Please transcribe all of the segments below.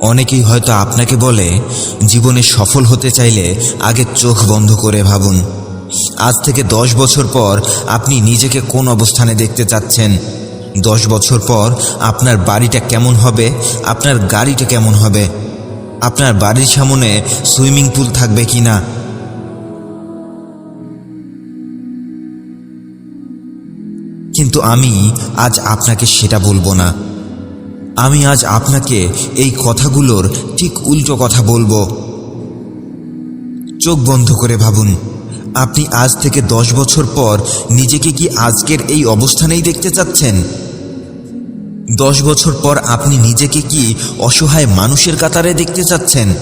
অনেকেই হয়তো আপনাকে বলে, জীবনে সফল হতে চাইলে আগে চোখ বন্ধ করে ভাবুন। আজ থেকে দশ বছর পর আপনি নিজেকে কোন অবস্থানে দেখতে চাচ্ছেন? দশ বছর পর আপনার বাড়িটা কেমন হবে? আপনার গাড়িটা কেমন হবে? আপনার বাড়ির সামনে সুইমিং পুল থাকবে কি না কিন্তু আমি আজ আপনাকে সেটা বলব না। আমি আজ আপনাকে এই কথাগুলোর ঠিক উল্টো কথা বলব। চোখ বন্ধ করে ভাবুন, আপনি আজ থেকে দশ বছর পর নিজেকে কি আজকের এই অবস্থানেই দেখতে চাচ্ছেন? দশ বছর পর আপনি নিজেকে কি অসহায় মানুষের কাতারে দেখতে চাচ্ছেন?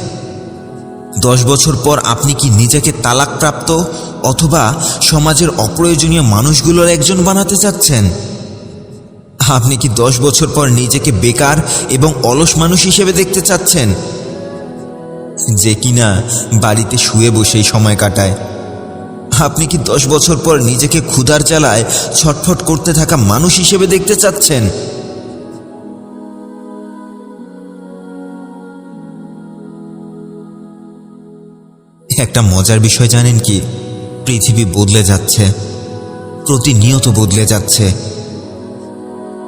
দশ বছর পর আপনি কি নিজেকে তালাকপ্রাপ্ত অথবা সমাজের অপ্রয়োজনীয় মানুষগুলোর একজন বানাতে চাচ্ছেন? আপনি কি দশ বছর পর নিজেকে বেকার এবং অলস মানুষ হিসেবে দেখতে চাচ্ছেন? যে কিনা বাড়িতে শুয়ে বসেই সময় কাটায়। আপনি কি দশ বছর পর নিজেকে ক্ষুধার জ্বালায় ছটফট করতে থাকা মানুষ হিসেবে দেখতে চাচ্ছেন? একটা মজার বিষয় জানেন কি? পৃথিবী বদলে যাচ্ছে। প্রতিনিয়ত বদলে যাচ্ছে।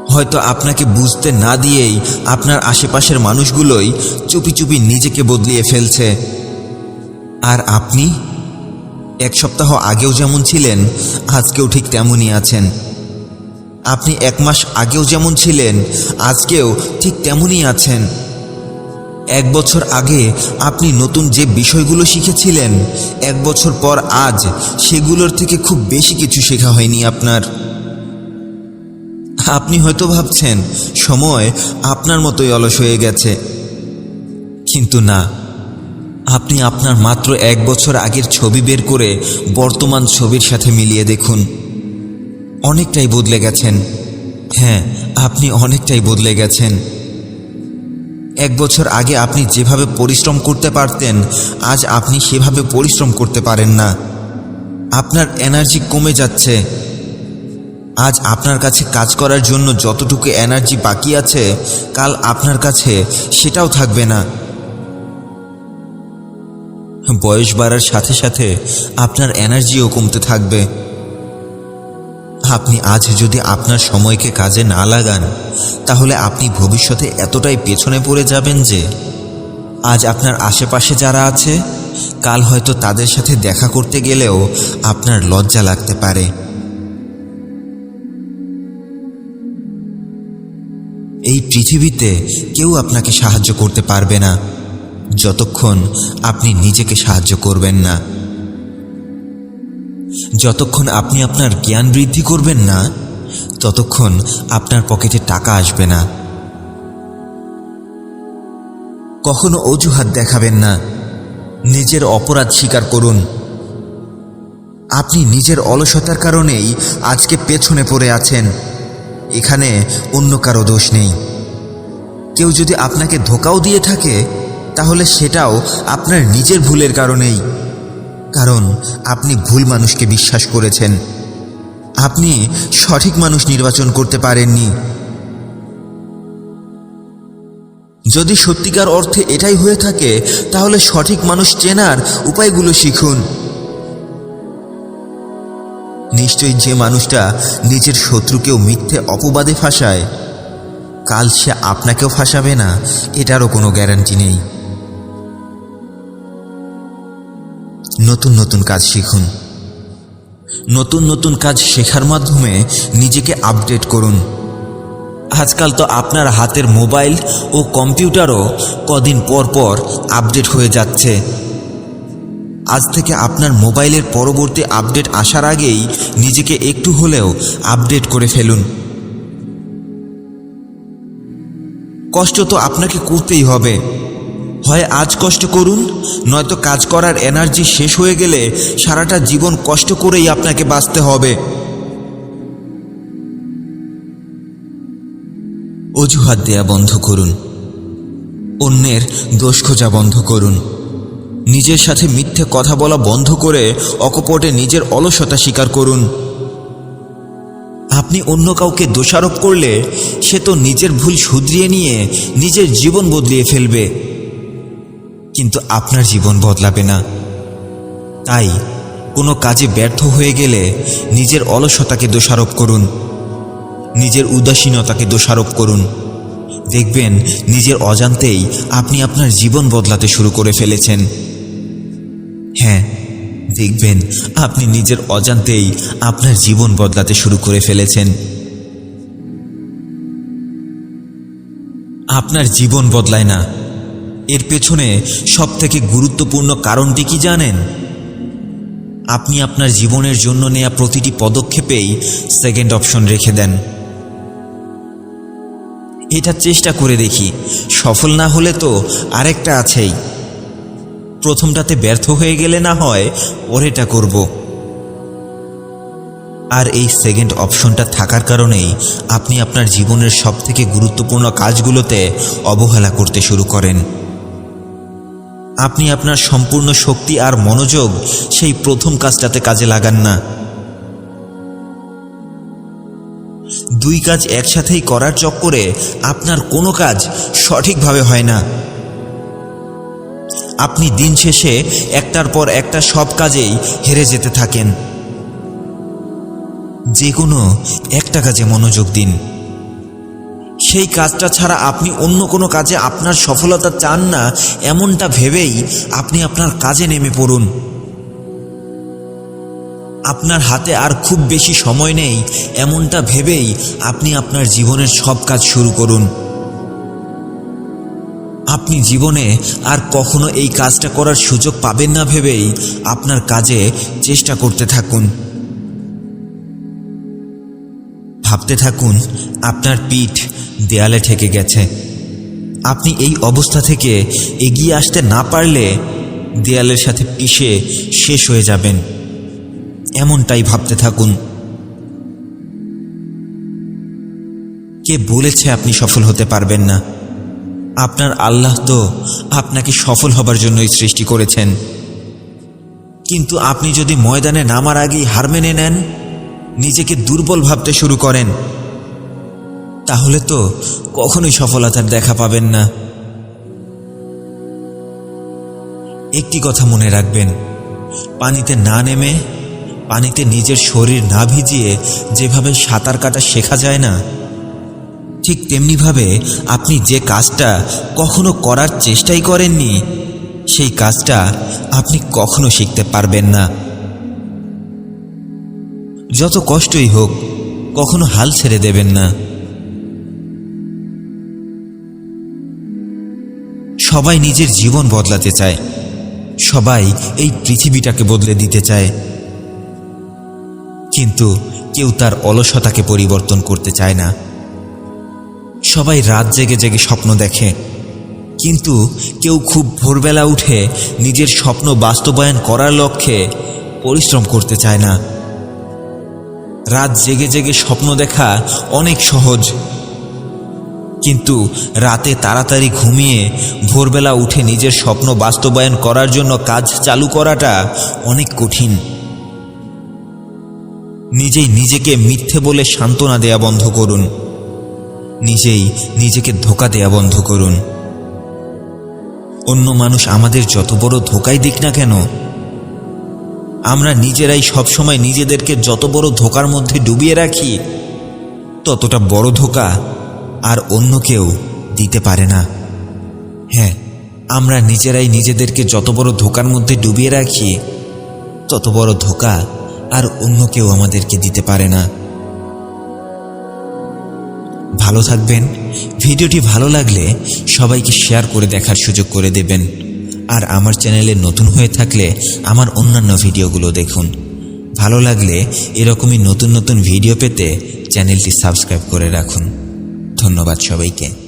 হয়তো আপনাকে বুঝতে না দিয়েই আপনার আশেপাশের মানুষগুলোই চুপি চুপি নিজেকে বদলিয়ে ফেলছে। আর আপনি? এক সপ্তাহ আগেও যেমন ছিলেন, আজকেও ঠিক তেমনই আছেন। আপনি এক মাস আগেও যেমন ছিলেন, আজকেও ঠিক তেমনই আছেন। এক বছর আগে আপনি নতুন যে বিষয়গুলো শিখেছিলেন, এক বছর পর আজ সেগুলোর থেকে খুব বেশি কিছু শেখা হয়নি আপনার। আপনি হয়তো ভাবছেন, সময় আপনার মতোই অলস হয়ে গেছে। কিন্তু না, আপনি আপনার মাত্র এক বছর আগের ছবি বের করে বর্তমান ছবির সাথে মিলিয়ে দেখুন। অনেকটাই বদলে গেছেন। হ্যাঁ আপনি অনেকটাই বদলে গেছেন। এক বছর আগে আপনি যেভাবে পরিশ্রম করতে পারতেন, আজ আপনি সেভাবে পরিশ্রম করতে পারেন না। আপনার এনার্জি কমে যাচ্ছে। আজ আপনার কাছে কাজ করার জন্য যতটুকু এনার্জি বাকি আছে, কাল আপনার কাছে সেটাও থাকবে না। বয়স বাড়ার সাথে সাথে আপনার এনার্জিও কমতে থাকবে। আপনি আজ যদি আপনার সময়কে কাজে না লাগান, তাহলে আপনি ভবিষ্যতে এতটাই পেছনে পড়ে যাবেন যে, আজ আপনার আশেপাশে যারা আছে, কাল হয়তো তাদের সাথে দেখা করতে গেলেও আপনার লজ্জা লাগতে পারে। এই পৃথিবীতে কেউ আপনাকে সাহায্য করতে পারবে না। যতক্ষণ আপনি নিজেকে সাহায্য করবেন না। যতক্ষণ আপনি আপনার জ্ঞান বৃদ্ধি করবেন না, ততক্ষণ আপনার পকেটে টাকা আসবে না। কখনো অজুহাত দেখাবেন না। নিজের অপরাধ স্বীকার করুন। আপনি নিজের অলসতার কারণেই আজকে পেছনে পড়ে আছেন। এখানে অন্য কারও দোষ নেই। কেউ যদি আপনাকে ধোকাও দিয়ে থাকে, তাহলে সেটাও আপনার নিজের ভুলের কারণেই। কারণ আপনি ভুল মানুষকে বিশ্বাস করেছেন। আপনি সঠিক মানুষ নির্বাচন করতে পারেননি। যদি সত্যিকার অর্থে এটাই হয়ে থাকে, তাহলে সঠিক মানুষ চেনার উপায়গুলো শিখুন। নিশ্চয়ই যে মানুষটা নিজের শত্রুকেও মিথ্যে অপবাদে ফাঁসায়, কাল সে আপনাকেও ফাঁসাবে না, এটারও কোনো গ্যারান্টি নেই। নতুন নতুন কাজ শিখুন। নতুন নতুন কাজ শেখার মাধ্যমে নিজেকে আপডেট করুন। আজকাল তো আপনার হাতের মোবাইল ও কম্পিউটারও কদিন পর পর আপডেট হয়ে যাচ্ছে। আজ থেকে আপনার মোবাইলের পরবর্তী আপডেট আসার আগেই নিজেকে একটু হলেও আপডেট করে ফেলুন। কষ্ট তো আপনাকে করতেই হবে। হয় আজ কষ্ট করুন, নয়তো কাজ করার এনার্জি শেষ হয়ে গেলে সারাটা জীবন কষ্ট করেই আপনাকে বাঁচতে হবে। অজুহাত দেয়া বন্ধ করুন। অন্যের দোষ খোঁজা বন্ধ করুন। নিজের সাথে মিথ্যে কথা বলা বন্ধ করে অকপটে নিজের অলসতা স্বীকার করুন। আপনি অন্য কাউকে দোষারোপ করলে সে তো নিজের ভুল শুধরিয়ে নিয়ে নিজের জীবন বদলিয়ে ফেলবে। কিন্তু আপনার জীবন বদলাবে না। তাই কোনো কাজে ব্যর্থ হয়ে গেলে নিজের অলসতাকে দোষারোপ করুন। নিজের উদাসীনতাকে দোষারোপ করুন। দেখবেন নিজের অজান্তেই আপনি আপনার জীবন বদলাতে শুরু করে ফেলেছেন। হ্যাঁ দেখবেন, আপনি নিজের অজান্তেই আপনার জীবন বদলাতে শুরু করে ফেলেছেন। আপনার জীবন বদলায় না। এর পেছনে সব থেকে গুরুত্বপূর্ণ কারণটি কি জানেন? আপনি আপনার জীবনের জন্য নেয়া প্রতিটি পদক্ষেপেই সেকেন্ড অপশন রেখে দেন। এটা চেষ্টা করে দেখি, সফল না হলে তো আরেকটা আছেই। প্রথমটাতে ব্যর্থ হয়ে গেলে না হয় পরেটা করব। আর এই সেকেন্ড অপশনটা থাকার কারণেই আপনি আপনার জীবনের সব থেকে গুরুত্বপূর্ণ কাজগুলোতে অবহেলা করতে শুরু করেন। আপনি আপনার সম্পূর্ণ শক্তি আর মনোযোগ সেই প্রথম কাজটাতে কাজে লাগান না। দুই কাজ একসাথেই করার চক্করে আপনার কোনো কাজ সঠিকভাবে হয় না। আপনি দিন শেষে একটার পর একটা সব কাজেই হেরে যেতে থাকেন। যে কোনো একটা কাজে মনোযোগ দিন। সেই কাজটা ছাড়া আপনি অন্য কোনো কাজে আপনার সফলতা চান না, এমনটা ভেবেই আপনি আপনার কাজে নেমে পড়ুন। আপনার হাতে আর খুব বেশি সময় নেই, এমনটা ভেবেই আপনি আপনার জীবনের সব কাজ শুরু করুন। আপনি জীবনে আর কখনো এই কাজটা করার সুযোগ পাবেন না ভেবেই আপনার কাজে চেষ্টা করতে থাকুন। ভাবতে থাকুন, আপনার পিঠ দেয়ালে ঠেকে গেছে। আপনি এই অবস্থা থেকে এগিয়ে আসতে না পারলে দেয়ালের সাথে পিষে শেষ হয়ে যাবেন। এমনটাই ভাবতে থাকুন। কে বলেছে আপনি সফল হতে পারবেন না? আপনার আল্লাহ তো আপনাকে সফল হবার জন্যই সৃষ্টি করেছেন। কিন্তু আপনি যদি ময়দানে নামার আগেই হার মেনে নেন, নিজেকে দুর্বল ভাবতে শুরু করেন, তাহলে তো কখনোই সফলতার দেখা পাবেন না। একটি কথা মনে রাখবেন, পানিতে না নেমে, পানিতে নিজের শরীর না ভিজিয়ে যেভাবে সাঁতার কাটা শেখা যায় না ঠিক তেমনিভাবে আপনি যে কাজটা কখনো করার চেষ্টাই করেননি, সেই কাজটা আপনি কখনো শিখতে পারবেন না। যত কষ্টই হোক, কখনো হাল ছেড়ে দেবেন না। সবাই নিজের জীবন বদলাতে চায়। সবাই এই পৃথিবীটাকে বদলে দিতে চায়। কিন্তু কেউ তার অলসতাকে পরিবর্তন করতে চায় না। সবাই রাত জেগে জেগে স্বপ্ন দেখে। কিন্তু কেউ খুব ভোরবেলা উঠে নিজের স্বপ্ন বাস্তবায়ন করার লক্ষ্যে পরিশ্রম করতে চায় না। রাত জেগে জেগে স্বপ্ন দেখা অনেক সহজ। কিন্তু রাতে তাড়াতাড়ি ঘুমিয়ে ভোরবেলা উঠে নিজের স্বপ্ন বাস্তবায়ন করার জন্য কাজ চালু করাটা অনেক কঠিন। নিজেই নিজেকে মিথ্যে বলে সান্ত্বনা দেয়া বন্ধ করুন। নিজেই নিজেকে ধোকা দেয়া বন্ধ করুন। অন্য মানুষ আমাদের যত বড় ধোকাই দিক না কেন, আমরা নিজেরাই সবসময় নিজেদেরকে যত বড় ধোকার মধ্যে ডুবিয়ে রাখি, ততটা বড় ধোকা আর অন্য কেউ দিতে পারে না। হ্যাঁ আমরা নিজেরাই নিজেদেরকে যত বড় ধোকার মধ্যে ডুবিয়ে রাখি, তত বড় ধোকা আর অন্য কেউ আমাদেরকে দিতে পারে না। ভালো থাকবেন। ভিডিওটি ভালো লাগলে সবাইকে শেয়ার করে দেখার সুযোগ করে দেবেন। আর আমার চ্যানেলে নতুন হয়ে থাকলে আমার অন্যান্য ভিডিওগুলো দেখুন। ভালো লাগলে এরকমই নতুন নতুন ভিডিও পেতে চ্যানেলটি সাবস্ক্রাইব করে রাখুন। ধন্যবাদ সবাইকে।